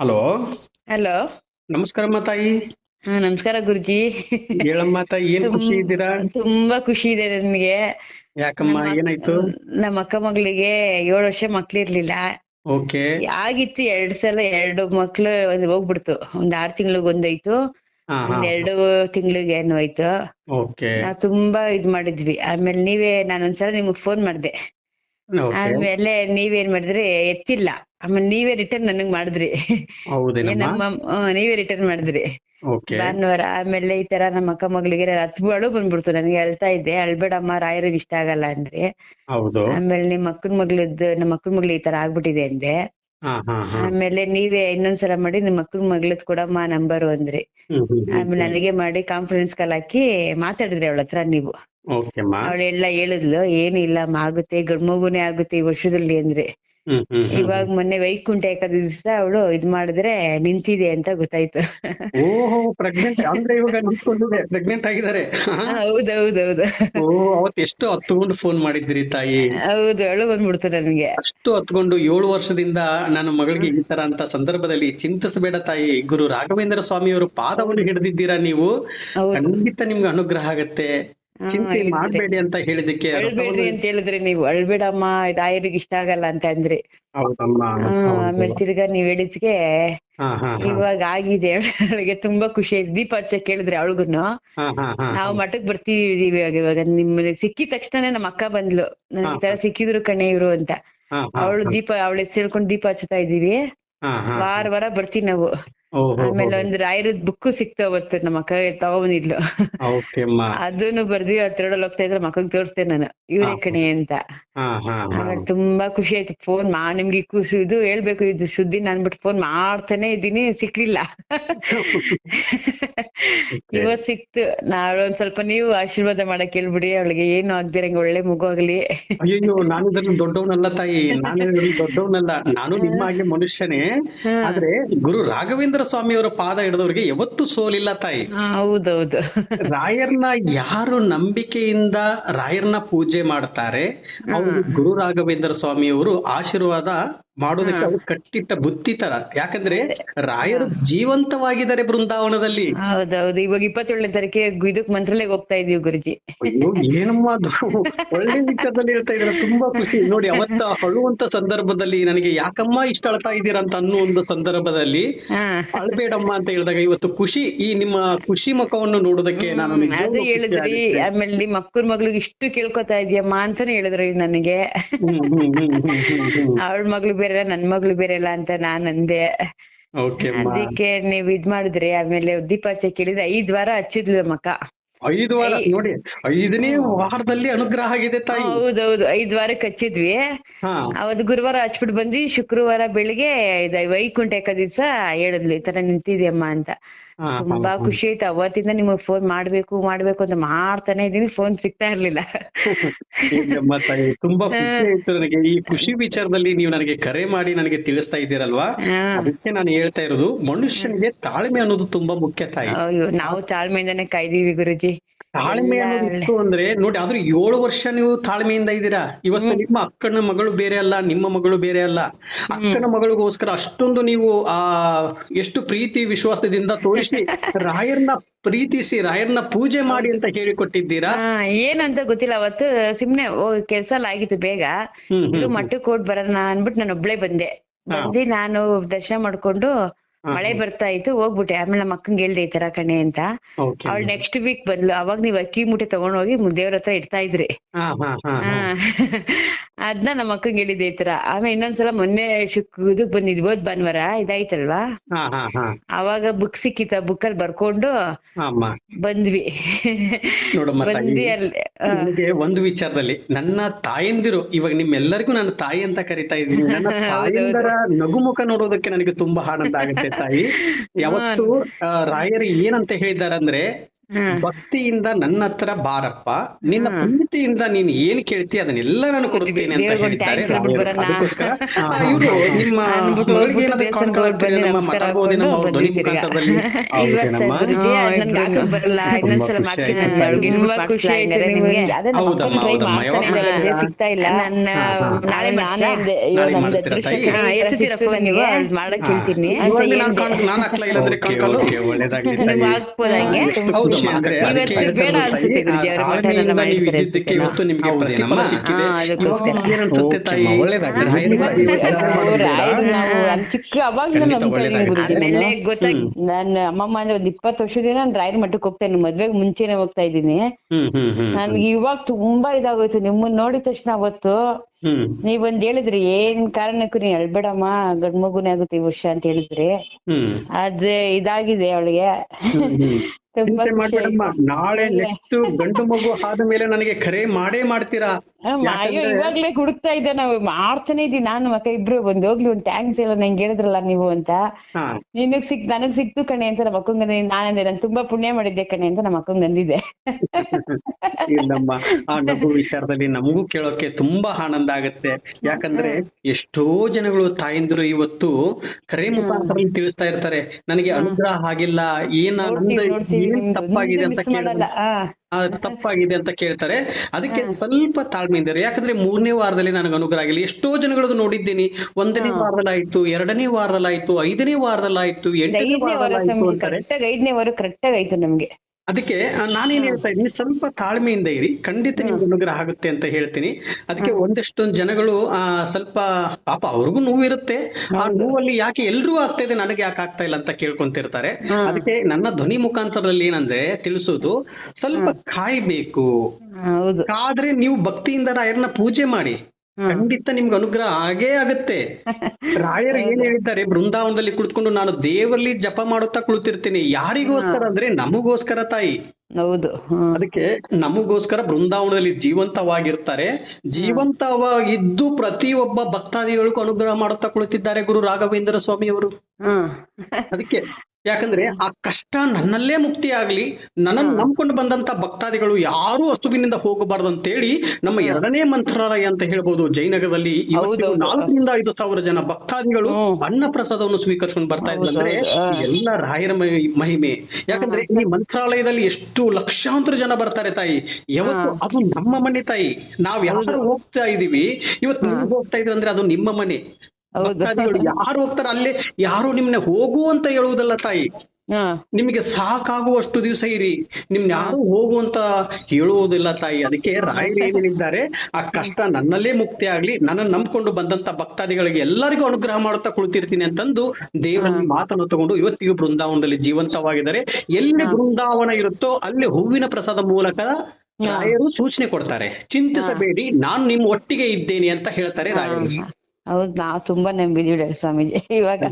Hello. Hello. ನಮಸ್ಕಾರಮ್ಮ ತಾಯಿ. ಹಾ ನಮಸ್ಕಾರ ಗುರುಜಿ. ಹೇಳಮ್ಮ ತಾಯಿ ಏನ್ ಖುಷಿ ಇದ್ದೀರಾ? ತುಂಬಾ ಖುಷಿ ಇದೆ ನನ್ಗೆ. ಯಾಕಮ್ಮ ಏನಾಯ್ತು? ನಮ್ಮ ಅಕ್ಕ ಮಗಳಿಗೆ ಏಳು ವರ್ಷ ಮಕ್ಳಿರ್ಲಿಲ್ಲ. ಓಕೆ. ಆಗಿತ್ತು ಎರಡ್ ಸಲ ಎರಡು ಮಕ್ಳು ಒಂದ್ ಹೋಗ್ಬಿಡ್ತು. ಒಂದ್ ಆರ್ ತಿಂಗ್ಳಿಗ್ ಒಂದಾಯ್ತು. ಒಂದ್ ಎರಡು ತಿಂಗ್ಳಿಗೆ ಏನೋ ಆಯ್ತು. ಓಕೆ. ನಾವ್ ತುಂಬಾ ಇದ್ ಮಾಡಿದ್ವಿ. ಆಮೇಲೆ ನೀವೇ ನಾನೊಂದ್ಸಲ ನಿಮಗ್ ಫೋನ್ ಮಾಡ್ದೆ. ಆಮೇಲೆ ನೀವೇನ್ ಮಾಡಿದ್ರಿ? ಎತ್ತಿಲ್ಲ. ಆಮೇಲೆ ನೀವೇ ರಿಟರ್ನ್ ನನಗ್ ಮಾಡಿದ್ರಿ. ನಮ್ಮ ನೀವೇ ರಿಟರ್ನ್ ಮಾಡಿದ್ರಿ. ಭಾನುವಾರ ಆಮೇಲೆ ಈ ತರ ನಮ್ಮ ಅಕ್ಕ ಮಗಳಿಗೆ ಅಳು ಬಂದ್ಬಿಡ್ತು. ನನಗೆ ಹೇಳ್ತಾ ಇದ್ದೆ ಅಳ್ಬೇಡಮ್ಮ ರಾಯರಿಗೆ ಇಷ್ಟ ಆಗಲ್ಲ ಅಂದ್ರೆ. ಆಮೇಲೆ ನಿಮ್ ಅಕ್ಕನ ಮಗಳದ್ದು ನಮ್ಮ ಅಕ್ಕನ ಮಗ್ಳು ಈ ತರ ಆಗ್ಬಿಟ್ಟಿದೆ ಅಂದೆ. ಆಮೇಲೆ ನೀವೇ ಇನ್ನೊಂದ್ಸಲ ಮಾಡಿ ನಿಮ್ ಮಕ್ಕನ್ ಮಗಳದ್ ಕೊಡಮ್ಮ ನಂಬರ್ ಅಂದ್ರಿ. ಆಮೇಲೆ ನನಗೆ ಮಾಡಿ ಕಾನ್ಫರೆನ್ಸ್ ಕಾಲ್ ಹಾಕಿ ಮಾತಾಡಿದ್ರಿ ಅವಳ ಹತ್ರ ನೀವು. ಅವಳೆಲ್ಲ ಹೇಳಿದ್ಲು ಏನಿಲ್ಲ ಆಗುತ್ತೆ ಗಂಡ್ ಮಗುನೇ ಆಗುತ್ತೆ ಈ ವರ್ಷದಲ್ಲಿ ಅಂದ್ರೆ. ಇವಾಗ ಮೊನ್ನೆ ವೈಕುಂಠ ಏಕಾದಶಿ ದಿವಸ ಅವಳು ಇದ್ ಮಾಡಿದ್ರೆ ನಿಂತಿದೆ ಅಂತ ಗೊತ್ತಾಯ್ತು. ಓಹೋ ಪ್ರೆಗ್ನೆಂಟ್ ಅಂದ್ರೆ ಇವಾಗ ನಿಂತ್ಕೊಂಡಿದೆ ಪ್ರೆಗ್ನೆಂಟ್ ಆಗಿದ್ದಾರೆ. ಹೌದೌದೌದು ಓ ಅವತ್ ಎಷ್ಟು ಹತ್ಕೊಂಡು ಫೋನ್ ಮಾಡಿದ್ರಿ ತಾಯಿ? ಹೌದು ಅಳು ಬಂದ್ಬಿಡ್ತು ನನ್ಗೆ. ಅಷ್ಟು ಹತ್ಕೊಂಡು ಏಳು ವರ್ಷದಿಂದ ನನ್ನ ಮಗಳಿಗೆ ಈ ತರ ಅಂತ ಸಂದರ್ಭದಲ್ಲಿ ಚಿಂತಿಸಬೇಡ ತಾಯಿ. ಗುರು ರಾಘವೇಂದ್ರ ಸ್ವಾಮಿಯವರು ಪಾದವನ್ನು ಹಿಡಿದಿದ್ದೀರಾ ನೀವು? ಖಂಡಿತ ನಿಮ್ಗೆ ಅನುಗ್ರಹ ಆಗತ್ತೆ. ಚಿಂತೆ. ಮಾಡಬೇಡಿ ಅಂತ ಹೇಳಿದಕ್ಕೆ ಅಳ್ಬೇಡ್ರಿ ಅಂತ ಹೇಳಿದ್ರಿ ನೀವು ಅಳ್ಬೇಡಮ್ಮ ರಾಯರಿಗೆ ಇಷ್ಟ ಆಗಲ್ಲ ಅಂತ ಅಂದ್ರಿ. ಆಮೇಲೆ ತಿರ್ಗಾ ನೀವ್ ಹೇಳಿದ್ಗೆ ಇವಾಗ ಆಗಿದೆ ಅವಳಿಗೆ ತುಂಬಾ ಖುಷಿ ಆಯ್ತು. ದೀಪ ಹಚ್ಚ ಕೇಳಿದ್ರೆ ಅವಳಿಗೂನು. ನಾವು ಮಠಕ್ ಬರ್ತೀವಿ ಇವಾಗ ಇವಾಗ. ನಿಮ್ ಸಿಕ್ಕಿದ ತಕ್ಷಣನೇ ನಮ್ಮ ಅಕ್ಕ ಬಂದ್ಲು. ನನ್ ಈ ತರ ಸಿಕ್ಕಿದ್ರು ಕಣೆ ಇವ್ರು ಅಂತ. ಅವಳು ದೀಪ ಅವಳ ಹೆಸರು ಹೇಳ್ಕೊಂಡು ದೀಪ ಹಚ್ತಾ ಇದೀವಿ ವಾರ ವಾರ ಬರ್ತೀವಿ ನಾವು. ಆಮೇಲೆ ಒಂದು ರಾಯರದ್ ಬುಕ್ ಸಿಕ್ತು ಅವತ್ತು ನಮ್ಮ ಅಕ್ಕ ತಗೊಂಬಂದಿದ್ಲು. ಅದನ್ನು ಬರ್ದಿ ತಿರುಡಲ್ ಹೋಗ್ತಾ ಇದ್ರೆ ಮಕ್ಕಳಿಗೆ ತೋರಿಸ್ತೇನೆ ನಾನು. ಇವ್ರೇ ಕಣೆ ಅಂತ. ಆಮೇಲೆ ತುಂಬಾ ಖುಷಿ ಆಯ್ತು ಫೋನ್ ಮಾ ನಿಮ್ಗೆ ಇದು ಹೇಳ್ಬೇಕು ಇದು ಸುದ್ದಿ ನಾನ್ ಬಿಟ್ಟು ಫೋನ್ ಮಾಡ್ತಾನೆ ಇದ್ದೀನಿ ಸಿಕ್ಲಿಲ್ಲ. ಇವತ್ ಸಿಕ್ತು ನಾಳೆ ಒಂದ್ ಸ್ವಲ್ಪ ನೀವು ಆಶೀರ್ವಾದ ಮಾಡಕ್ ಹೇಳ್ಬಿಡಿ ಅವಳಿಗೆ ಏನು ಆಗ್ದಿರಂಗ ಒಳ್ಳೆ ಮಗು ಆಗ್ಲಿ. ಅಯ್ಯಯ್ಯೋ ನಾನು ದೊಡ್ಡವನಲ್ಲ ತಾಯಿ ನಾನು ದೊಡ್ಡವನಲ್ಲ. ನಾನು ನಿಮ್ಮ ಹಾಗೆ ಮನುಷ್ಯನೇ. ಆದ್ರೆ ಗುರು ರಾಘವೇಂದ್ರ ಸ್ವಾಮಿಯವರ ಪಾದ ಹಿಡಿದವರಿಗೆ ಯಾವತ್ತು ಸೋಲಿಲ್ಲ ತಾಯಿ. ಹೌದೌದು. ರಾಯರ್ನ ಯಾರು ನಂಬಿಕೆಯಿಂದ ರಾಯರ್ನ ಪೂಜೆ ಮಾಡ್ತಾರೆ ಅವರು ಗುರು ರಾಘವೇಂದ್ರ ಸ್ವಾಮಿಯವರು ಆಶೀರ್ವಾದ ಮಾಡೋದಕ್ಕೆ ಅವ್ರು ಕಟ್ಟಿಟ್ಟ ಬುತ್ತಿ ತರ. ಯಾಕಂದ್ರೆ ರಾಯರು ಜೀವಂತವಾಗಿದ್ದಾರೆ ಬೃಂದಾವನದಲ್ಲಿ. ಹೌದೌದು. ಇವಾಗ ಇಪ್ಪತ್ತೇಳನೇ ತಾರೀಕಿಗೆ ಇದಕ್ ಮಂತ್ರಾಲಯಕ್ಕೆ ಹೋಗ್ತಾ ಇದೀವಿ ಗುರುಜಿ. ಏನಮ್ಮ ಒಳ್ಳೆ ವಿಚಾರದಲ್ಲಿ ಹೇಳ್ತಾ ಇದ್ರ ತುಂಬಾ ಖುಷಿ. ನೋಡಿ ಅವತ್ತ ಅಳುವಂತ ಸಂದರ್ಭದಲ್ಲಿ ನನಗೆ ಯಾಕಮ್ಮ ಇಷ್ಟ ಅಳ್ತಾ ಇದ್ದೀರಾ ಅಂತ ಅನ್ನೋ ಒಂದು ಸಂದರ್ಭದಲ್ಲಿ ಅಳ್ಬೇಡಮ್ಮ ಅಂತ ಹೇಳಿದಾಗ ಇವತ್ತು ಖುಷಿ ಈ ನಿಮ್ಮ ಖುಷಿ ಮುಖವನ್ನು ನೋಡೋದಕ್ಕೆ ನಾನು ಅದು ಹೇಳಿದ್ರಿ. ಆಮೇಲೆ ನಿಮ್ ಅಕ್ಕನ ಮಗಳಿಗೆ ಇಷ್ಟು ಕೇಳ್ಕೊತಾ ಇದೀಯಮ್ಮ ಅಂತಾನೆ ಹೇಳಿದ್ರಿ ನನಗೆ. ಅವಳ ಮಗಳು ಬೇರೆ ನನ್ ಮಗಳು ಬೇರೆ ಇಲ್ಲ ಅಂತ ನಾನ್ ಅಂದೆ. ಅದಕ್ಕೆ ನೀವ್ ಇದ್ ಮಾಡಿದ್ರಿ ಆಮೇಲೆ ದೀಪಾಚೆ ಕೇಳಿದ್ರೆ ಐದ್ ವಾರ ಹಚ್ಚಿದ್ಲು ಅಕ್ಕ ಐದು ವಾರ ನೋಡಿ ಐದನೇ ವಾರದಲ್ಲಿ ಅನುಗ್ರಹ ಆಗಿದೆ ತಾಯಿ. ಹೌದೌದು ಐದ್ ವಾರಕ್ಕೆ ಹಚ್ಚಿದ್ವಿ ಅವತ್ ಅವತ್ತು ಗುರುವಾರ ಹಚ್ಬಿಟ್ಟು ಬಂದ್ವಿ ಶುಕ್ರವಾರ ಬೆಳಿಗ್ಗೆ ವೈಕುಂಠ ಏಕ ದಿವ್ಸ ಹೇಳಿದ್ಲು ಈ ತರ ನಿಂತಿದ್ಯಮ್ಮ ಅಂತ. ತುಂಬಾ ಖುಷಿ ಆಯ್ತು ಅವತ್ತಿಂದ ನಿಮಗ್ ಫೋನ್ ಮಾಡ್ಬೇಕು ಮಾಡ್ಬೇಕು ಅಂತ ಮಾಡ್ತಾನೆ ಇದೀನಿ ಫೋನ್ ಸಿಗ್ತಾ ಇರ್ಲಿಲ್ಲ. ತುಂಬಾ ಖುಷಿ ಆಯ್ತು ನನಗೆ. ಈ ಖುಷಿ ವಿಚಾರದಲ್ಲಿ ನೀವು ನನಗೆ ಕರೆ ಮಾಡಿ ನನಗೆ ತಿಳಿಸ್ತಾ ಇದ್ದೀರಲ್ವಾ? ಅದಕ್ಕೆ ನಾನು ಹೇಳ್ತಾ ಇರೋದು ಮನುಷ್ಯನಿಗೆ ತಾಳ್ಮೆ ಅನ್ನೋದು ತುಂಬಾ ಮುಖ್ಯ ತಾಯಿ. ಅಯ್ಯೋ ನಾವು ತಾಳ್ಮೆಯಿಂದಾನೆ ಕಾಯ್ದೀವಿ ಗುರುಜಿ. ತಾಳ್ಮೆ ಅನ್ನೋದು ಇತ್ತು ಅಂದ್ರೆ ನೋಡಿ ಆದ್ರೂ ಏಳು ವರ್ಷ ನೀವು ತಾಳ್ಮೆಯಿಂದ ಇದ್ದೀರಾ? ಇವತ್ತು ನಿಮ್ಮ ಅಕ್ಕನ ಮಗಳು ಬೇರೆ ಅಲ್ಲ ನಿಮ್ಮ ಮಗಳು ಬೇರೆ ಅಲ್ಲ. ಅಕ್ಕನ ಮಗಳಿಗೋಸ್ಕರ ಅಷ್ಟೊಂದು ನೀವು ಆ ಎಷ್ಟು ಪ್ರೀತಿ ವಿಶ್ವಾಸದಿಂದ ತೋರಿಸಿ ರಾಯರ್ನ ಪ್ರೀತಿಸಿ ರಾಯರ್ನ ಪೂಜೆ ಮಾಡಿ ಅಂತ ಹೇಳಿಕೊಟ್ಟಿದ್ದೀರಾ? ಕೊಟ್ಟಿದ್ದೀರಾ ಏನಂತ ಗೊತ್ತಿಲ್ಲ. ಅವತ್ತು ಸುಮ್ನೆ ಕೆಲ್ಸ ಎಲ್ಲ ಆಗಿತ್ತು ಬೇಗ. ಮಟ್ಟಕ್ಕೆ ಹೋಗಿ ಬರೋಣ ಅನ್ಬಿಟ್ಟು ನಾನು ಒಬ್ಳೆ ಬಂದೆ ನಾನು ದರ್ಶನ ಮಾಡ್ಕೊಂಡು. ಮಳೆ ಬರ್ತಾ ಇತ್ತು ಹೋಗ್ಬಿಟ್ಟೆ. ಆಮೇಲೆ ನಮ್ಮ ಅಕ್ಕಂಗೆ ಹೇಳ್ದೆ ಈ ತರ ಕಣೆ ಅಂತ. ಅವಳು ನೆಕ್ಸ್ಟ್ ವೀಕ್ ಬಂದ್ಲು. ಅವಾಗ ನೀವ್ ಅಕ್ಕಿ ಮೂಟೆ ತಗೊಂಡೋಗಿ ದೇವ್ರ ಹತ್ರ ಇಡ್ತಾ ಇದ್ರಿ. ಅದ್ನ ನಮ್ಮ ಅಕ್ಕಂಗೆ ಹೇಳಿದ್ದೆ ಈ ತರ ಆಮೇಲೆ ಇನ್ನೊಂದ್ಸಲ ಮೊನ್ನೆ ಶುಕ್ ಇದಕ್ ಬಂದಿದ್ವಿ ಹೋದ್ ಭಾನುವಾರ ಇದಾಯ್ತಲ್ವಾ? ಹಾ ಹಾ ಹಾ. ಅವಾಗ ಬುಕ್ ಸಿಕ್ಕಿತ್ತ ಬುಕ್ ಅಲ್ಲಿ ಬರ್ಕೊಂಡು ಅಮ್ಮ ಬಂದ್ವಿ. ನೋಡಮ್ಮ ತಾಯಿ ಬಂದ್ವಿ ಅಲ್ಲಿ ಆ, ಒಂದು ವಿಚಾರದಲ್ಲಿ ನನ್ನ ತಾಯಂದಿರು ಇವಾಗ ನಿಮ್ಮೆಲ್ಲರಿಗೂ ನಾನು ತಾಯಿ ಅಂತ ಕರಿತಾ ಇದ್ದೀನಿ. ನನ್ನ ತಾಯಂದರ ನಗುಮುಖ ನೋಡೋದಕ್ಕೆ ನನಗೆ ತುಂಬಾ ಆನಂದ ಆಗುತ್ತೆ ತಾಯಿ. ಯಾವತ್ತು ಆ, ರಾಯರು ಏನಂತ ಹೇಳಿದಾರಂದ್ರೆ. ಭಕ್ತಿಯಿಂದ ನನ್ನ ಹತ್ರ ಬಾರಪ್ಪ. ನಿನ್ನ ಪ್ರೀತಿಯಿಂದ ನೀನ್ ಏನ್ ಕೇಳ್ತಿ ಅದನ್ನೆಲ್ಲ ನಾನು ಕೊಡುತ್ತೇನೆ ಅಂತ ಹೇಳ್ತಾರೆ. ಅದಕ್ಕೋಸ್ಕರ ಇವರು ನಿಮ್ಮ ಮಗಳಿಗೆ ಏನಾದ್ರು ಕಾಣ್ಕೊಳ್ತಾರೆ ನಮ್ಮ ದೇವಸ್ಥಾನಕ್ಕೆ ನಮ್ಮ ಅವ್ರ ಧ್ವನಿ ಮುಖಾಂತರದಲ್ಲಿ ಹೌದಮ್ಮ, ಹೌದಮ್ಮ. ಮಾಡ್ತಾನೆ ಯಾವಾಗ ಸಿಗ್ತಾ ಇಲ್ಲ. ನನ್ನ. ನಾಳೆ ನಾನೇ. ಮಾಡಕ್ ಹೇಳ್ತೀನಿ. ನಾನು ಹಾಕ್ಲಾ ಇಲ್ಲಂದ್ರೆ ಒಳ್ಳೇದಾಗ್ಲಿ ತಾಯಿ. ಖುಷಿ ಅಂದ್ರೆ. ಅದಕ್ಕೆ ಇದ್ದಿದ್ದಕ್ಕೆ ಇವತ್ತು ನಿಮ್ಗೆ ಪ್ರತಿಫಲ ಸಿಕ್ಕಿದೆ. ಅನ್ಸುತ್ತೆ ತಾಯಿ ಅಮ್ಮ, ಒಳ್ಳೇದಾಗ್ಲಿ. ನಾನ್ ಅಮ್ಮಮ್ಮ ಅಂದ್ರೆ ಒಂದ್ ಇಪ್ಪತ್ತು ವರ್ಷದಿಂದ ನಾನು ರಾಯರ ಮಠಕ್ಕೆ ಹೋಗ್ತೇನೆ ಇದ್ದೀನಿ ಮದ್ವೆಗ್ ಮುಂಚೆನೆ ಹೋಗ್ತಾ ಇದ್ದೀನಿ. ನನ್ಗೆ ಇವಾಗ ತುಂಬಾ ಇದಾಗೋಯ್ತು. ನಿಮ್ಮನ್ನ ನೋಡಿದ ತಕ್ಷಣ ಅವತ್ತು ನೀವ್ ಒಂದ್ ಹೇಳಿದ್ರಿ ಏನ್ ಕಾರಣಕ್ಕೂ ನೀನ್ ಅಳ್ಬೇಡಮ್ಮ ಗಂಡ್ ಮಗುನೇ ಆಗುತ್ತೆ ಈ ವರ್ಷ ಅಂತ ಹೇಳಿದ್ರಿ. ಅದ್ ಇದಾಗಿದೆ ಅವಳಿಗೆ. ನಾಳೆ ನೆಕ್ಸ್ಟ್ ಗಂಡು ಮಗು ಆದ ಮೇಲೆ ನನಗೆ ಕರೆ ಮಾಡೇ ಮಾಡ್ತೀರಾ? ಅಯ್ಯೋ ಇವಾಗ್ಲೇ ಹುಡುಕ್ತಾ ಇದ್ದೆ ನಾವು. ಮಾಡ್ತಾನೆ ಇದೀವಿ ನಾನು ಮಕ್ಕ ಇಬ್ರು. ಒಂದ್ ಹೋಗ್ಲಿ ಒಂದ್ ಥ್ಯಾಂಕ್ಸ್ ಎಲ್ಲ ನಂಗೆ ಹೇಳಿದ್ರಲ್ಲ ನೀವು ಅಂತ. ನಿನಗ್ ಸಿಕ್ ನನಗ್ ಸಿಕ್ತು ಕಣೆ ಅಂತ ನಮ್ಮ ಅಕ್ಕಂಗ್ ಅಂದೆ. ನಾನಂದೆ ನಾನು ತುಂಬಾ ಪುಣ್ಯ ಮಾಡಿದ್ದೆ ಕಣೆ ಅಂತ ನಮ್ಮ ಅಕ್ಕಂಗ್ ಅಂದಿದ್ದೆ. ಇಲ್ಲಮ್ಮ ಆ ನಗು ವಿಚಾರದಲ್ಲಿ ನಮಗೂ ಕೇಳೋಕೆ ತುಂಬಾ ಆನಂದ ಆಗತ್ತೆ. ಯಾಕಂದ್ರೆ ಎಷ್ಟೋ ಜನಗಳು ತಾಯಂದಿರು ಇವತ್ತು ಕರೆ ಮುಖಾಂತರ ತಿಳಿಸ್ತಾ ಇರ್ತಾರೆ. ನನಗೆ ಅನುಗ್ರಹ ಆಗಿಲ್ಲ ಏನ ಏನ್ ತಪ್ಪಾಗಿದೆ ಅಂತ ಕೇಳಲ್ಲ ಕೇಳಿದ್ರೆ. ತಪ್ಪಾಗಿದೆ ಅಂತ ಕೇಳ್ತಾರೆ. ಅದಕ್ಕೆ ಸ್ವಲ್ಪ ತಾಳ್ಮೆಯಿಂದ ಇದ್ದಾರೆ ಯಾಕಂದ್ರೆ ಮೂರನೇ ವಾರದಲ್ಲಿ ನನಗೆ ಅನುಗ್ರಹ ಆಗಿಲ್ಲ. ಎಷ್ಟೋ ಜನಗಳದ್ದು ನೋಡಿದ್ದೀನಿ. ಒಂದನೇ ವಾರದಲ್ಲಿ ಆಯ್ತು ಎರಡನೇ ವಾರದಲ್ಲಿ ಆಯ್ತು ಐದನೇ ವಾರದಲ್ಲಿ ಆಯ್ತು ಎಂಟನೇ ವಾರದಲ್ಲಿ ಆಯ್ತು ಅಂತಾರೆ ಐದನೇ ವಾರ ಕರೆಕ್ಟ್ ಆಗಿ ಆಯ್ತು ನಮ್ಗೆ. ಅದಕ್ಕೆ ನಾನೇನ್ ಹೇಳ್ತಾ ಇದ್ದೀನಿ ಸ್ವಲ್ಪ ತಾಳ್ಮೆಯಿಂದ ಇರಿ. ಖಂಡಿತ ನಿಮ್ಗೆ ಅನುಗ್ರಹ ಆಗುತ್ತೆ ಅಂತ ಹೇಳ್ತೀನಿ. ಅದಕ್ಕೆ ಒಂದಷ್ಟೊಂದು ಜನಗಳು ಆ ಸ್ವಲ್ಪ ಪಾಪ ಅವ್ರಿಗೂ ನೋವಿರುತ್ತೆ. ಆ ನೋವಲ್ಲಿ ಯಾಕೆ ಎಲ್ರೂ ಆಗ್ತಾ ಇದೆ ನನಗೆ ಯಾಕೆ ಆಗ್ತಾ ಇಲ್ಲ ಅಂತ ಕೇಳ್ಕೊಂತಿರ್ತಾರೆ. ಅದಕ್ಕೆ ನನ್ನ ಧ್ವನಿ ಮುಖಾಂತರದಲ್ಲಿ ಏನಂದ್ರೆ ತಿಳಿಸೋದು ಸ್ವಲ್ಪ ಕಾಯ್ಬೇಕು. ಆದ್ರೆ ಕಾದ್ರೆ ನೀವು ಭಕ್ತಿಯಿಂದ ರಾಯರನ್ನ ಪೂಜೆ ಮಾಡಿ. ಖಂಡಿತ ನಿಮ್ಗೆ ಅನುಗ್ರಹ ಆಗೇ ಆಗುತ್ತೆ. ರಾಯರು ಏನ್ ಹೇಳಿದ್ದಾರೆ ಬೃಂದಾವನದಲ್ಲಿ ಕುಳಿತುಕೊಂಡು ನಾನು ದೇವರಲ್ಲಿ ಜಪ ಮಾಡುತ್ತಾ ಕುಳಿತಿರ್ತೀನಿ. ಯಾರಿಗೋಸ್ಕರ ಅಂದ್ರೆ ನಮಗೋಸ್ಕರ ತಾಯಿ. ಹೌದು. ಅದಕ್ಕೆ ನಮಗೋಸ್ಕರ ಬೃಂದಾವನದಲ್ಲಿ ಜೀವಂತವಾಗಿರ್ತಾರೆ. ಜೀವಂತವಾಗಿದ್ದು ಪ್ರತಿಯೊಬ್ಬ ಭಕ್ತಾದಿಗಳಿಗೂ ಅನುಗ್ರಹ ಮಾಡುತ್ತಾ ಕುಳಿತಿದ್ದಾರೆ ಗುರು ರಾಘವೇಂದ್ರ ಸ್ವಾಮಿಯವರು. ಹ್ಮ್. ಅದಕ್ಕೆ ಯಾಕಂದ್ರೆ ಆ ಕಷ್ಟ ನನ್ನಲ್ಲೇ ಮುಕ್ತಿ ಆಗ್ಲಿ ನನ್ನನ್ನು ನಂಬ್ಕೊಂಡು ಬಂದಂತ ಭಕ್ತಾದಿಗಳು ಯಾರು ಹಸುವಿನಿಂದ ಹೋಗಬಾರ್ದು ಅಂತೇಳಿ ನಮ್ಮ ಎರಡನೇ ಮಂತ್ರಾಲಯ ಅಂತ ಹೇಳ್ಬೋದು. ಜಯನಗರದಲ್ಲಿ. ನಾಲ್ಕರಿಂದ ಐದು ಸಾವಿರ ಜನ ಭಕ್ತಾದಿಗಳು. ಅನ್ನ ಪ್ರಸಾದವನ್ನು ಸ್ವೀಕರಿಸ್ಕೊಂಡು ಬರ್ತಾ ಇದ್ದಂದ್ರೆ ಎಲ್ಲ ರಾಯರ ಮಹಿ- ಮಹಿಮೆ. ಯಾಕಂದ್ರೆ ಈ ಮಂತ್ರಾಲಯದಲ್ಲಿ ಎಷ್ಟು ಲಕ್ಷಾಂತರ ಜನ ಬರ್ತಾರೆ ತಾಯಿ. ಯಾವತ್ತು ಅದು ನಮ್ಮ ಮನೆ ತಾಯಿ. ನಾವ್ ಯಾರು ಹೋಗ್ತಾ ಇದೀವಿ ಇವತ್ತು ಹೋಗ್ತಾ ಇದ್ರೆ ಅಂದ್ರೆ ಅದು ನಿಮ್ಮ ಮನೆ. ಯಾರು ಹೋಗ್ತಾರೆ ಅಲ್ಲಿ? ಯಾರು ನಿಮ್ನ ಹೋಗು ಅಂತ ಹೇಳುವುದಲ್ಲ ತಾಯಿ. ನಿಮ್ಗೆ ಸಾಕಾಗುವಷ್ಟು ದಿವಸ ಇರಿ. ನಿಮ್ನ ಯಾರು ಹೋಗು ಅಂತ ಹೇಳುವುದಿಲ್ಲ ತಾಯಿ. ಅದಕ್ಕೆ ರಾಯರು ಏನ್ ಹೇಳಿದ್ದಾರೆ ಆ ಕಷ್ಟ ನನ್ನಲ್ಲೇ ಮುಕ್ತಿ ಆಗ್ಲಿ ನನ್ನ ನಂಬ್ಕೊಂಡು ಬಂದಂತ ಭಕ್ತಾದಿಗಳಿಗೆ ಎಲ್ಲರಿಗೂ ಅನುಗ್ರಹ ಮಾಡುತ್ತಾ ಕುಳಿತಿರ್ತೀನಿ ಅಂತಂದು ದೇವರ ಮಾತನ್ನು ತಗೊಂಡು ಇವತ್ತಿಗೂ ಬೃಂದಾವನದಲ್ಲಿ ಜೀವಂತವಾಗಿದ್ದಾರೆ. ಎಲ್ಲಿ ಬೃಂದಾವನ ಇರುತ್ತೋ ಅಲ್ಲಿ ಹೂವಿನ ಪ್ರಸಾದ ಮೂಲಕ ರಾಯರು ಸೂಚನೆ ಕೊಡ್ತಾರೆ. ಚಿಂತಿಸಬೇಡಿ ನಾನು ನಿಮ್ಮ ಒಟ್ಟಿಗೆ ಇದ್ದೇನೆ ಅಂತ ಹೇಳ್ತಾರೆ ರಾಯರು. ಹೌದು ನಾವ್ ತುಂಬಾ ನಂಬಿದೀವಿ ಸ್ವಾಮೀಜಿ. ಇವಾಗ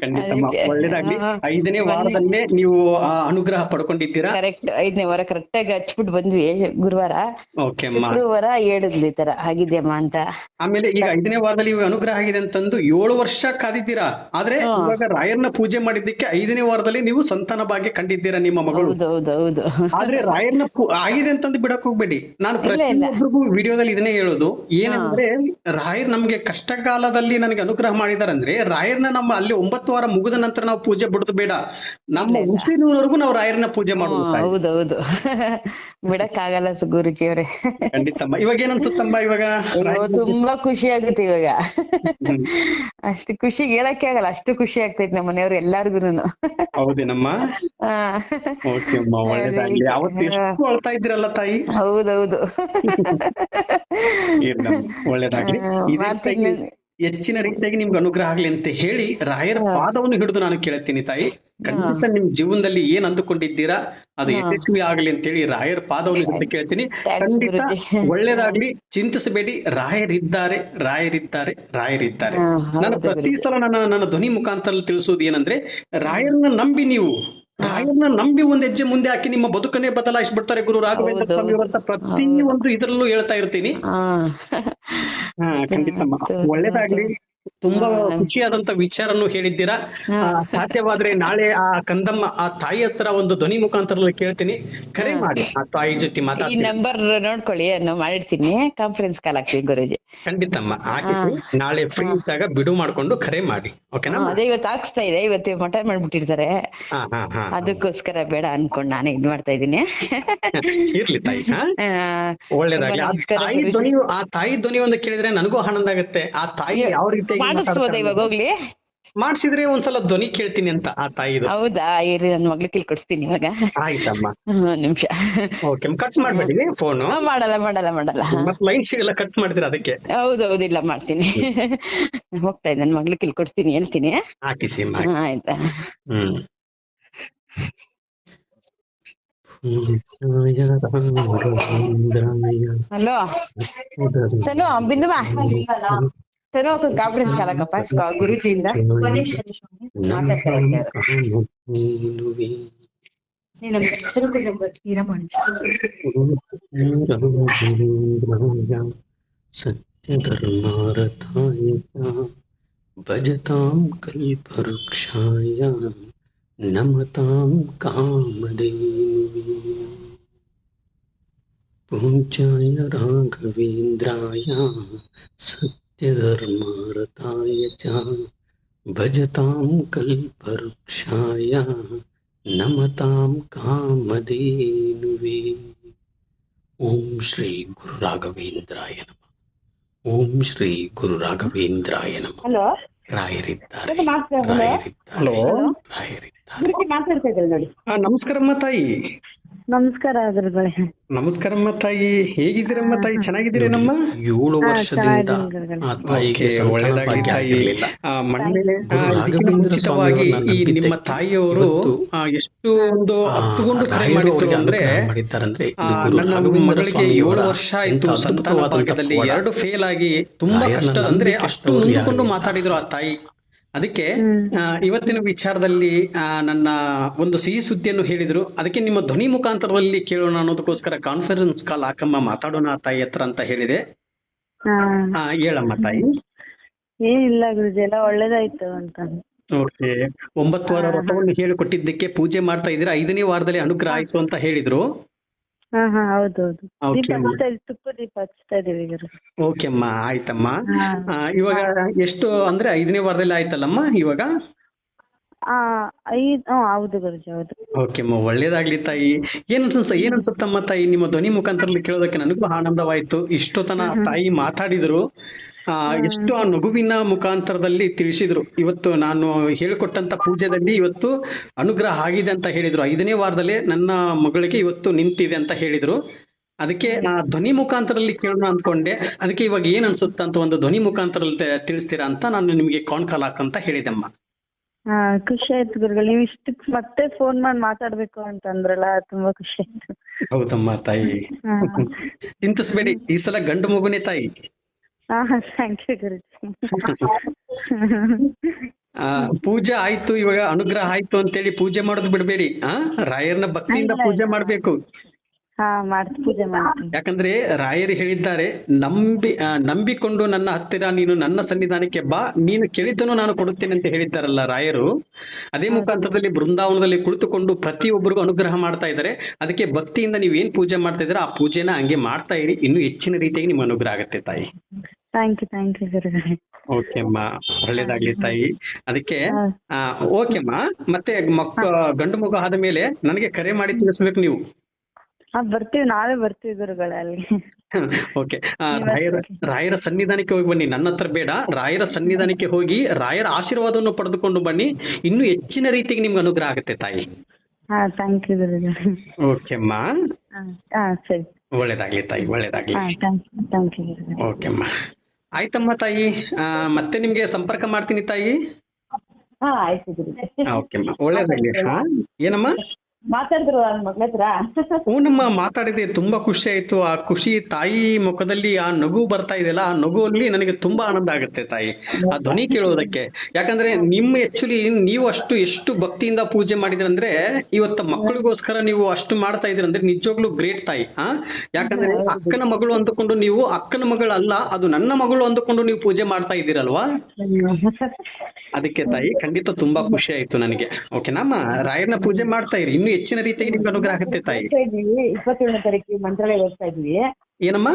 ಖಂಡಿತಮ್ಮ ಒಳ್ಳೇದಾಗ್ಲಿ. ಐದನೇ ವಾರದಲ್ಲೇ ನೀವು ಆ ಅನುಗ್ರಹ ಪಡ್ಕೊಂಡಿದ್ದೀರಾ? ಕರೆಕ್ಟ್ ಐದನೇ ವಾರ ಕರೆಕ್ಟ್ ಆಗಿ ಹಚ್ಬಿಟ್ಟು ಬಂದ್ವಿ. ಗುರುವಾರ. ಓಕೆ ಅಮ್ಮ ಶುಕ್ರವಾರ ಹೇಳಿದ್ಲು ಈ ತರ. ಆಗಿದ್ಯಮ್ಮ ಅಂತ. ಆಮೇಲೆ ಈಗ ಐದನೇ ವಾರದಲ್ಲಿ ಇವಾಗ ಅನುಗ್ರಹ ಆಗಿದೆ ಅಂತಂದು ಏಳು ವರ್ಷ ಕಾದಿದ್ದೀರಾ? ಆದ್ರೆ ಇವಾಗ ರಾಯರ್ನ ಪೂಜೆ ಮಾಡಿದ್ದಕ್ಕೆ ಐದನೇ ವಾರದಲ್ಲಿ ನೀವು ಸಂತಾನ ಭಾಗ್ಯ ಕಂಡಿದ್ದೀರಾ ನಿಮ್ಮ ಮಗಳು? ಹೌದು ಹೌದು ಹೌದು. ಆದ್ರೆ ರಾಯರ್ನ ಪೂ- ಆಗಿದೆ ಅಂತಂದು ಬಿಡಕ್ ಹೋಗ್ಬೇಡಿ. ನಾನು ಪ್ರತಿಯೊಬ್ಬರಿಗೂ ವಿಡಿಯೋದಲ್ಲಿ ಇದನ್ನೇ ಹೇಳೋದು. ಏನಂದ್ರೆ ರಾಯರ್ ನಮ್ಗೆ ಕಷ್ಟ ಕಾಲದಲ್ಲಿ ನನಗೆ ಅನುಗ್ರಹ ಮಾಡಿದಾರಂದ್ರೆ ರಾಯರ್ನ ನಮ್ಮ ಅಲ್ಲಿ ಒಂಬತ್ತು ವಾರ ಮುಗಿದ ನಂತರ ನಾವು ಪೂಜೆ ಬಿಡೋದು ಬೇಡ. ನಮ್ಮ ಉಸಿರಿನವರೆಗೂ ನಾವು ರಾಯರನ್ನ ಪೂಜೆ ಮಾಡೋದು. ಹೌದು ಹೌದು ಬಿಡಕ್ ಆಗಲ್ಲ ಗುರುಜಿ ಅವ್ರೆ ಖಂಡಿತಮ್ಮ. ಇವಾಗ ಏನ್ ಅನ್ಸುತ್ತಮ್ಮ ಇವಾಗ ತುಂಬಾ ಖುಷಿ ಆಗುತ್ತೆ ಇವಾಗ. ಅಷ್ಟು ಖುಷಿ ಹೇಳಕ್ಕೆ ಆಗಲ್ಲ ಅಷ್ಟು ಖುಷಿ ಆಗ್ತೈತಿ ನಮ್ಮ ಮನೆಯವ್ರು ಎಲ್ಲಾರ್ಗುನು ಹೌದೇನಮ್ಮ? ಎಷ್ಟು ಅಳ್ತಾ ಇದ್ರಲ್ಲ ತಾಯಿ? ಹೌದೌದು. ಒಳ್ಳೇದಾಗ್ಲಿ. ಹೆಚ್ಚಿನ ರೀತಿಯಾಗಿ ನಿಮ್ಗೆ ಅನುಗ್ರಹ ಆಗ್ಲಿ ಅಂತ ಹೇಳಿ ರಾಯರ ಪಾದವನ್ನು ಹಿಡಿದು ನಾನು ಕೇಳ್ತೀನಿ ತಾಯಿ. ಖಂಡಿತ ನಿಮ್ ಜೀವನದಲ್ಲಿ ಏನ್ ಅಂದುಕೊಂಡಿದ್ದೀರಾ ಅದು ಯಶಸ್ವಿ ಆಗ್ಲಿ ಅಂತ ಹೇಳಿ ರಾಯರ ಪಾದವನ್ನು ಹಿಡಿದು ಕೇಳ್ತೀನಿ. ಖಂಡಿತ. ಒಳ್ಳೇದಾಗ್ಲಿ ಚಿಂತಿಸಬೇಡಿ. ರಾಯರಿದ್ದಾರೆ ರಾಯರಿದ್ದಾರೆ ರಾಯರಿದ್ದಾರೆ. ನಾನು ಪ್ರತಿ ಸಲ ನನ್ನ ನನ್ನ ಧ್ವನಿ ಮುಖಾಂತರ ತಿಳಿಸೋದು ಏನಂದ್ರೆ ರಾಯರನ್ನ ನಂಬಿ ನೀವು. ರಾಯರನ್ನ ನಂಬಿ ಒಂದ್ ಹೆಜ್ಜೆ ಮುಂದೆ ಹಾಕಿ ನಿಮ್ಮ ಬದುಕನ್ನೇ ಬದಲಾಯಿಸ್ಬಿಡ್ತಾರೆ ಗುರು ರಾಘವೇಂದ್ರ ಸ್ವಾಮಿ ಅಂತ ಪ್ರತಿ ಒಂದು ಇದರಲ್ಲೂ ಹೇಳ್ತಾ ಇರ್ತೀನಿ. ಹಾ ಹಾ ಖಂಡಿತಮ್ಮ ಹೌದು. ಒಳ್ಳೇದಾಗ್ಲಿ ತುಂಬಾ ಖುಷಿಯಾದಂತ ವಿಚಾರನು ಹೇಳಿದ್ದೀರಾ. ಸಾಧ್ಯವಾದ್ರೆ ನಾಳೆ ಆ ಕಂದಮ್ಮ ಆ ತಾಯಿ ಹತ್ರ ಒಂದು ಧ್ವನಿ ಮುಖಾಂತರ ಕೇಳ್ತೀನಿ. ಕರೆ ಮಾಡಿ ಆ ತಾಯಿ ಜೊತೆ ಈ ನಂಬರ್ ನೋಡ್ಕೊಳ್ಳಿ ಅನ್ನು ಮಾಡಿರ್ತೀನಿ ಕಾನ್ಫರೆನ್ಸ್ ಕಾಲ್ ಆಗ್ತೀನಿ ಗುರುಜಿ. ಖಂಡಿತಮ್ಮ. ಹಾಕಿಸಿ ನಾಳೆ ಫ್ರೀ ಇದ್ದಾಗ ಬಿಡು ಮಾಡ್ಕೊಂಡು ಕರೆ ಮಾಡಿ. ಓಕೆನಾ? ಅದೇ ಇವತ್ತು ಹಾಕ್ಸ್ತಾ ಇದೆ. ಇವತ್ತು ಮಟನ್ ಮಾಡ್ಬಿಟ್ಟಿರ್ತಾರೆ. ಅದಕ್ಕೋಸ್ಕರ ಬೇಡ ಅನ್ಕೊಂಡು ನಾನೇ ಇದ್ ಮಾಡ್ತಾ ಇದೀನಿ ಇರ್ಲಿ ತಾಯಿ ಒಳ್ಳೇದಾಗ್ಲಿ. ಆ ತಾಯಿ. ಧ್ವನಿ ಆ ತಾಯಿ ಧ್ವನಿ ಒಂದು ಕೇಳಿದ್ರೆ ನನಗೂ ಆನಂದ ಆಗುತ್ತೆ. ಆ ತಾಯಿ ಯಾವ ರೀತಿಯಾಗಿ ಮಾಡಿಸ್ಬೋದಾ ಇವಾಗ ಹೋಗ್ಲಿ. ಮಾಡಿಸಿದ್ರೆ ಒಂದ್ಸಲ ಧ್ವನಿ ಕೇಳ್ತೀನಿ ಅಂತ ಆ ತಾಯಿದು ಹೌದಾ? ಇರಿ ನನ್ ಮಗ್ಳು ಕೊಡ್ಸ್ತೀನಿ ಇವಾಗ. ಆಯ್ತಮ್ಮ. ಒಂದ್ ನಿಮಿಷ. ಓಕೆ ಕಟ್ ಮಾಡ್ಬೇಡಿ ಫೋನ್? ಮಾಡಲ್ಲ ಮಾಡಲ್ಲ ಮಾಡಲ್ಲ. ಲೈನ್ ಸಿಗಲ್ಲ ಕಟ್ ಮಾಡ್ತೀರಾ ಅದಕ್ಕೆ? ಹೌದೌದು ಇಲ್ಲ ಮಾಡ್ತೀನಿ. ಹೋಗ್ತಾ ಇದ್ದೆ ನನ್ ಮಗ್ಳು ಕೊಡ್ತೀನಿ ಹೇಳ್ತೀನಿ. ಹಾಕಿಸಿ ಆಯ್ತಾ. ಹ್ಮ್. ಹಲೋ. ತನು ಬಿಂದು ಬಾ. ತನು ಕಾನ್ಫರೆನ್ಸ್ ಕಾಲ್ ಹಾಕಪ್ಪ ಗುರುಜಿಯಿಂದ ಮಾತಾಡ್ತಾ ನೀನು ಹೆಸರು ನಂಬರ್ ಇರಮ್ಮ ಒಂದ್ ನಿಮಿಷ. सत्यधर्मारथाय भजतां कल्पवृक्षाय नमतां कामधेनुवे पूज्याय राघवेन्द्राय सत्यधर्मारथाय च भजतां कल्पवृक्षाय नमतां कामधेनुवे ಓಂ ಶ್ರೀ ಗುರು ರಾಘವೇಂದ್ರಾಯ ನಮ ಓಂ ಶ್ರೀ ಗುರು ರಾಘವೇಂದ್ರಾಯ ನಮ ಹಲೋ ರಾಯರಿದ್ದಾರೆ ಮಾತಾಡ್ತಾ ಹಲೋ ರಾಯರಿದ್ದಾರೆ ಗುರುಜಿ ಮಾತಾಡ್ತಾ ಇದ್ದಾರೆ ನೋಡಿ ನಮಸ್ಕಾರಮ್ಮ ತಾಯಿ ನಮಸ್ಕಾರ ಗುರುಗಳೇ ನಮಸ್ಕಾರಮ್ಮ ತಾಯಿ ಹೇಗಿದ್ದೀರಮ್ಮ ತಾಯಿ ಚೆನ್ನಾಗಿದ್ದೀರೇನಮ್ಮ? ಏಳು ವರ್ಷದಿಂದ ಆ ತಾಯಿಗೆ ಒಳ್ಳೆದಾಗಿ ತಾಯಿ. ಆ, ಮಣ್ಣೆ ಆ, ಈ ನಿಮ್ಮ ತಾಯಿಯವರು ಆ, ಎಷ್ಟು ಒಂದು ಹತ್ತುಕೊಂಡು ಕರೆ ಮಾಡಿದ್ರು ಅಂದ್ರೆ ನನ್ನ ಮಗಳಿಗೆ ಏಳು ವರ್ಷ ಆಯ್ತು ಸಂತಾನ ಭಾಗ್ಯದಲ್ಲಿ ಎರಡು ಫೇಲ್ ಆಗಿ ತುಂಬಾ ಕಷ್ಟ ಅಂದ್ರೆ ಅಷ್ಟು ನೊಂದುಕೊಂಡು ಮಾತಾಡಿದ್ರು ಆ ತಾಯಿ. ಅದಕ್ಕೆ ಇವತ್ತಿನ ವಿಚಾರದಲ್ಲಿ ಆ, ನನ್ನ ಒಂದು ಸಿಹಿ ಸುದ್ದಿಯನ್ನು ಹೇಳಿದ್ರು. ಅದಕ್ಕೆ ನಿಮ್ಮ ಧ್ವನಿ ಮುಖಾಂತರದಲ್ಲಿ ಕೇಳೋಣ ಅನ್ನೋದಕ್ಕೋಸ್ಕರ ಕಾನ್ಫರೆನ್ಸ್ ಕಾಲ್ ಹಾಕಮ್ಮ ಮಾತಾಡೋಣ ತಾಯಿ ಹತ್ರ ಅಂತ ಹೇಳಿದೆ. ಹೇಳಮ್ಮ ತಾಯಿ. ಏನಿಲ್ಲ ಗುರುಜಿ ಎಲ್ಲ ಒಳ್ಳೇದಾಯ್ತು ಅಂತ. ಓಕೆ. ಒಂಬತ್ತು ವಾರ ವ್ರತವನ್ನು ಹೇಳಿಕೊಟ್ಟಿದ್ದಕ್ಕೆ ಪೂಜೆ ಮಾಡ್ತಾ ಇದ್ರೆ ಐದನೇ ವಾರದಲ್ಲಿ ಅನುಗ್ರಹ ಆಯ್ತು ಅಂತ ಹೇಳಿದ್ರು. ಹಾ ಹಾ ಹೌದೌದು. Okay. ದೀಪ ಹಚ್ತಾ ಇದ್ದೀವಿ ತುಪ್ಪ ದೀಪ ಹಚ್ತಾ ಇದೀವಿ ಗುರು ಓಕೆ ಅಮ್ಮ ಆಯ್ತಮ್ಮ. ಆ, ಇವಾಗ ಎಷ್ಟು ಅಂದ್ರೆ ಐದನೇ ವಾರದಲ್ಲಿ ಆಯ್ತಲ್ಲಮ್ಮ ಇವಾಗ? ಆ ಐದ್ ಹ್ಮ್ ಹೌದು ಗುರುಜಿ ಹೌದು. ಓಕೆ ಅಮ್ಮ ಒಳ್ಳೇದಾಗ್ಲಿ ತಾಯಿ. ಏನ್ ಅನ್ಸ ಏನ್ ಅನ್ಸುತ್ತಮ್ಮ ತಾಯಿ ನಿಮ್ಮ ಧ್ವನಿ ಮುಖಾಂತರ ಕೇಳೋದಕ್ಕೆ ನನಗೂ ಆನಂದವಾಯ್ತು. ಇಷ್ಟು ಆ ತಾಯಿ ಮಾತಾಡಿದ್ರು. ಎಷ್ಟು ಆ ನಗುವಿನ ಮುಖಾಂತರದಲ್ಲಿ ತಿಳಿಸಿದ್ರು. ಇವತ್ತು ನಾನು ಹೇಳಿಕೊಟ್ಟಂತ ಪೂಜೆದಲ್ಲಿ ಇವತ್ತು ಅನುಗ್ರಹ ಆಗಿದೆ ಅಂತ ಹೇಳಿದ್ರು. ಐದನೇ ವಾರದಲ್ಲಿ ನನ್ನ ಮಗಳಿಗೆ ಇವತ್ತು ನಿಂತಿದೆ ಅಂತ ಹೇಳಿದ್ರು. ಅದಕ್ಕೆ ಆ ಧ್ವನಿ ಮುಖಾಂತರದಲ್ಲಿ ಕೇಳೋಣ ಅಂದ್ಕೊಂಡೆ. ಅದಕ್ಕೆ ಇವಾಗ ಏನ್ ಅನ್ಸುತ್ತ ಅಂತ ಒಂದು ಧ್ವನಿ ಮುಖಾಂತರದಲ್ಲಿ ತಿಳಿಸ್ತೀರಾ ಅಂತ ನಾನು ನಿಮಗೆ ಕಾನ್ ಕಾಲ್ ಹಾಕಂತ ಹೇಳಿದಮ್ಮ. ಖುಷಿ ಆಯ್ತು ಗುರುಗಳು. ನೀವು ಇಷ್ಟಕ್ ಮತ್ತೆ ಫೋನ್ ಮಾಡಿ ಮಾತಾಡ್ಬೇಕು ಅಂತ ಅಂದ್ರಲ್ಲ ತುಂಬಾ ಖುಷಿ ಆಯ್ತು. ಹೌದಮ್ಮ ತಾಯಿ. ಚಿಂತಿಸ್ಬೇಡಿ ಈ ಸಲ ಗಂಡು ಮಗುನೇ ತಾಯಿ. Thank you Guruji. ಆ ಪೂಜೆ ಆಯ್ತು ಇವಾಗ ಅನುಗ್ರಹ ಆಯ್ತು ಅಂತೇಳಿ ಪೂಜೆ ಮಾಡೋದು ಬಿಡಬೇಡಿ. ಆ ರಾಯರ್ನ ಭಕ್ತಿಯಿಂದ ಪೂಜೆ ಮಾಡ್ಬೇಕು. ಯಾಕಂದ್ರೆ ರಾಯರು ಹೇಳಿದ್ದಾರೆ ನಂಬಿ ನಂಬಿಕೊಂಡು ನನ್ನ ಹತ್ತಿರ ನೀನು ನನ್ನ ಸನ್ನಿಧಾನಕ್ಕೆ ಬಾ ನೀನು ಕೇಳಿದ್ದನ್ನು ನಾನು ಕೊಡುತ್ತೇನೆ ಅಂತ ಹೇಳಿದ್ದಾರಲ್ಲ ರಾಯರು. ಅದೇ ಮುಖಾಂತರದಲ್ಲಿ ಬೃಂದಾವನದಲ್ಲಿ ಕುಳಿತುಕೊಂಡು ಪ್ರತಿಯೊಬ್ಬರಿಗೂ ಅನುಗ್ರಹ ಮಾಡ್ತಾ ಇದ್ದಾರೆ. ಅದಕ್ಕೆ ಭಕ್ತಿಯಿಂದ ನೀವು ಏನ್ ಪೂಜೆ ಮಾಡ್ತಾ ಇದ್ದೀರಾ ಆ ಪೂಜೆನ ಹಂಗೆ ಮಾಡ್ತಾ ಇರಿ. ಇನ್ನು ಹೆಚ್ಚಿನ ರೀತಿಯಾಗಿ ನಿಮ್ಮ ಅನುಗ್ರಹ ಆಗತ್ತೆ ತಾಯಿ. ಥ್ಯಾಂಕ್ ಯು ಥ್ಯಾಂಕ್ ಯು ಗುರುಗಳೇ. ಓಕೆ ಅಮ್ಮ. ಒಳ್ಳೇದಾಗ್ಲಿ ತಾಯಿ. ಅದಕ್ಕೆ ಓಕೆಮ್ಮ ಆ ಓಕೆ ಅಮ್ಮ. ಮತ್ತೆ ಮಕ್ಕ ಗಂಡು ಮಗು ಆದ ಮೇಲೆ ನನಗೆ ಕರೆ ಮಾಡಿ ತಿಳಿಸ್ಬೇಕು ನೀವು. ಹಾ ಬರ್ತೀವಿ ನಾಳೆ ಬರ್ತೀವಿ ಗುರುಗಳೇ ಅಲ್ಲಿ. ಓಕೆ ರಾಯರ ರಾಯರ ಸನ್ನಿಧಾನಕ್ಕೆ ಹೋಗಿ ಬನ್ನಿ. ನನ್ನ ಹತ್ರ ಬೇಡ. ರಾಯರ ಸನ್ನಿಧಾನಕ್ಕೆ ಹೋಗಿ ರಾಯರ ಆಶೀರ್ವಾದವನ್ನು ಪಡೆದುಕೊಂಡು ಬನ್ನಿ. ಇನ್ನು ಹೆಚ್ಚಿನ ರೀತಿಗೆ ನಿಮ್ಗೆ ಅನುಗ್ರಹ ಆಗುತ್ತೆ ತಾಯಿ. ಹಾ ಥ್ಯಾಂಕ್ ಯು ಗುರುಗಳೇ. ಓಕೆ ಅಮ್ಮ. ಹಾ ಸರಿ. ಒಳ್ಳೇದಾಗ್ಲಿ ತಾಯಿ ಒಳ್ಳೇದಾಗ್ಲಿ. ಓಕೆ ಅಮ್ಮ. ಆಯ್ತಮ್ಮ ತಾಯಿ. ಮತ್ತೆ ನಿಮ್ಗೆ ಸಂಪರ್ಕ ಮಾಡ್ತೀನಿ ತಾಯಿ. ಓಕೆ ಏನಮ್ಮ? ಮಾತಾಡಿದ್ರು ನನ್ ಮಗಳ ಹತ್ರ. ಮಾತಾಡಿದೆ ತುಂಬಾ ಖುಷಿ ಆಯ್ತು. ಆ ಖುಷಿ ತಾಯಿ ಮುಖದಲ್ಲಿ ಆ ನಗು ಬರ್ತಾ ಇದೆಯಲ್ಲ ಆ ನಗುವಲ್ಲಿ ನನಗೆ ತುಂಬಾ ಆನಂದ ಆಗುತ್ತೆ ತಾಯಿ ಆ ಧ್ವನಿ ಕೇಳೋದಕ್ಕೆ ಯಾಕಂದ್ರೆ ನಿಮ್ಮ ಆಕ್ಚುಲಿ ನೀವು ಅಷ್ಟು ಎಷ್ಟು ಭಕ್ತಿಯಿಂದ ಪೂಜೆ ಮಾಡಿದ್ರಂದ್ರೆ ಇವತ್ತ ಮಕ್ಕಳಿಗೋಸ್ಕರ ನೀವು ಅಷ್ಟು ಮಾಡ್ತಾ ಇದ್ರಂದ್ರೆ ನಿಜವಾಗ್ಲೂ ಗ್ರೇಟ್ ತಾಯಿ ಆ? ಯಾಕಂದ್ರೆ ಅಕ್ಕನ ಮಗಳು ಅಂದುಕೊಂಡು ನೀವು ಅಕ್ಕನ ಮಗಳು ಅಲ್ಲ ಅದು ನನ್ನ ಮಗಳು ಅಂದುಕೊಂಡು ನೀವು ಪೂಜೆ ಮಾಡ್ತಾ ಇದ್ದೀರಲ್ವಾ? ಅದಕ್ಕೆ ತಾಯಿ ಖಂಡಿತ ತುಂಬಾ ಖುಷಿ ಆಯ್ತು ನನಗೆ. ಓಕೆನಮ್ಮ ರಾಯರನ್ನ ಪೂಜೆ ಮಾಡ್ತಾ ಇರಿ. ಇನ್ನು ಹೆಚ್ಚಿನ ರೀತಿಯಾಗಿ ನಿಮ್ಗೆ ಅನುಗ್ರಹ ಆಗುತ್ತೆ ತಾಯಿ. ಇಪ್ಪತ್ತೇಳನೇ ತಾರೀಕು ಮಂತ್ರಾಲಯ ಹೋಗ್ತಾ ಇದ್ವಿ. ಏನಮ್ಮ?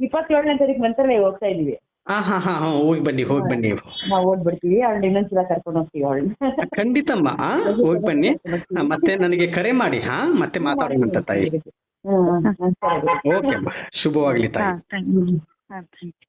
ಇಪ್ಪತ್ತೇಳನೇ ತಾರೀಕು ಮಂತ್ರಾಲಯ ಹೋಗ್ತಾ ಇದ್ವಿ. ಹಾ ಹಾ ಹಾ ಹಾ ಹೋಗಿ ಬನ್ನಿ ಹೋಗಿ ಬನ್ನಿ ನಾವ್. ಓಡ್ಬಿಡ್ತೀವಿ ಅವ್ಳನ್ನ ಇನ್ನೊಂದ್ಸಲ ಕರ್ಕೊಂಡು ಹೋಗ್ತೀವಿ ಅವಳನ್ನ. ಖಂಡಿತಮ್ಮ ಆ ಹೋಗಿ ಬನ್ನಿ. ಮತ್ತೆ ನನಗೆ ಕರೆ ಮಾಡಿ ಹಾ ಮತ್ತೆ ಮಾತಾಡೋಣಂತ ತಾಯಿ. ಹ್ಮ್ ಹ್ಮ್ ಸರಿ. ಓಕೆ ಅಮ್ಮ. ಶುಭವಾಗ್ಲಿ ತಾಯಿ. ಥ್ಯಾಂಕ್ ಯು ಹಾ ಥ್ಯಾಂಕ್ ಯು